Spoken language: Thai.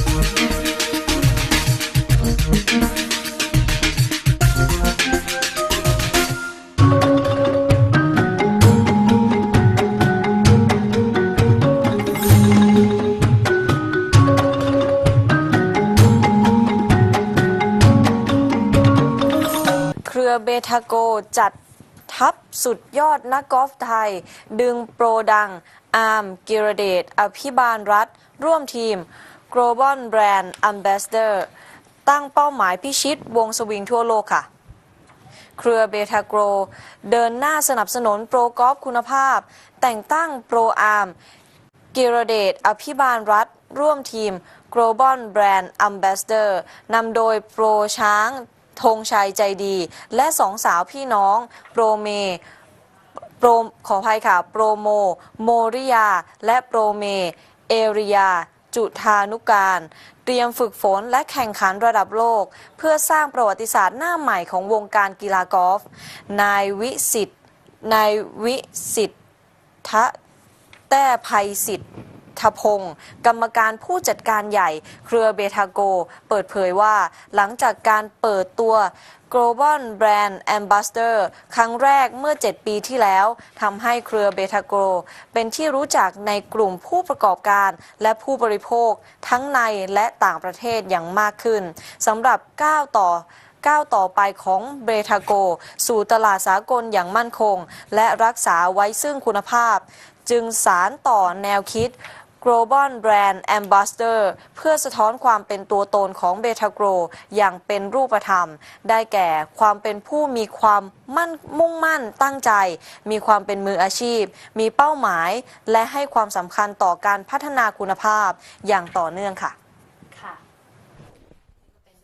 เครือเบทาโกจัดทัพสุดยอดนักกอล์ฟไทย ดึงโปรดัง อาร์ม กิรเดชอภิบาลรัฐ ร่วมทีม Global Brand Ambassador ตั้งเป้าหมายพิชิตวงสวิงทั่วโลกค่ะ เครือเบทาโกรเดินหน้าสนับสนุนโปรกอล์ฟคุณภาพ แต่งตั้งโปรอาร์มกิรเดชอภิบาลรัฐ ร่วมทีม Global Brand Ambassador นำโดยโปรช้างธงชัยใจดี และสองสาวพี่น้องโปรเมโปรขออภัยค่ะ โปรโม โมริยา และโปรเม เอริยา จุธานุการ เตรียมฝึกฝนและแข่งขันระดับโลก เพื่อสร้างประวัติศาสตร์หน้าใหม่ของวงการกีฬากอล์ฟนายวิสิทธิ์นายวิสิทธะแต้ภัยสิทธิ์ ทพงศ์กรรมการผู้จัดการใหญ่ เครือเบทาโก เปิดเผยว่า หลังจากการเปิดตัว Global Brand Ambassador ครั้งแรกเมื่อ 7 ปีที่แล้วทำให้เครือเบทาโกเป็นที่รู้จักในกลุ่มผู้ประกอบการและผู้บริโภคทั้งในและต่างประเทศอย่างมากขึ้นสำหรับก้าวต่อ ก้าวต่อไปของเบทาโก สู่ตลาดสากลอย่างมั่นคง และรักษาไว้ซึ่งคุณภาพ จึงสารต่อแนวคิด Global Brand Ambassador เพื่อสะท้อนความเป็นตัวตนของเบทาโกรอย่างเป็นรูปธรรม ได้แก่ความเป็นผู้มีความมั่นมุ่งมั่นตั้งใจ มีความเป็นมืออาชีพ มีเป้าหมาย และให้ความสำคัญต่อการพัฒนาคุณภาพอย่างต่อเนื่องค่ะ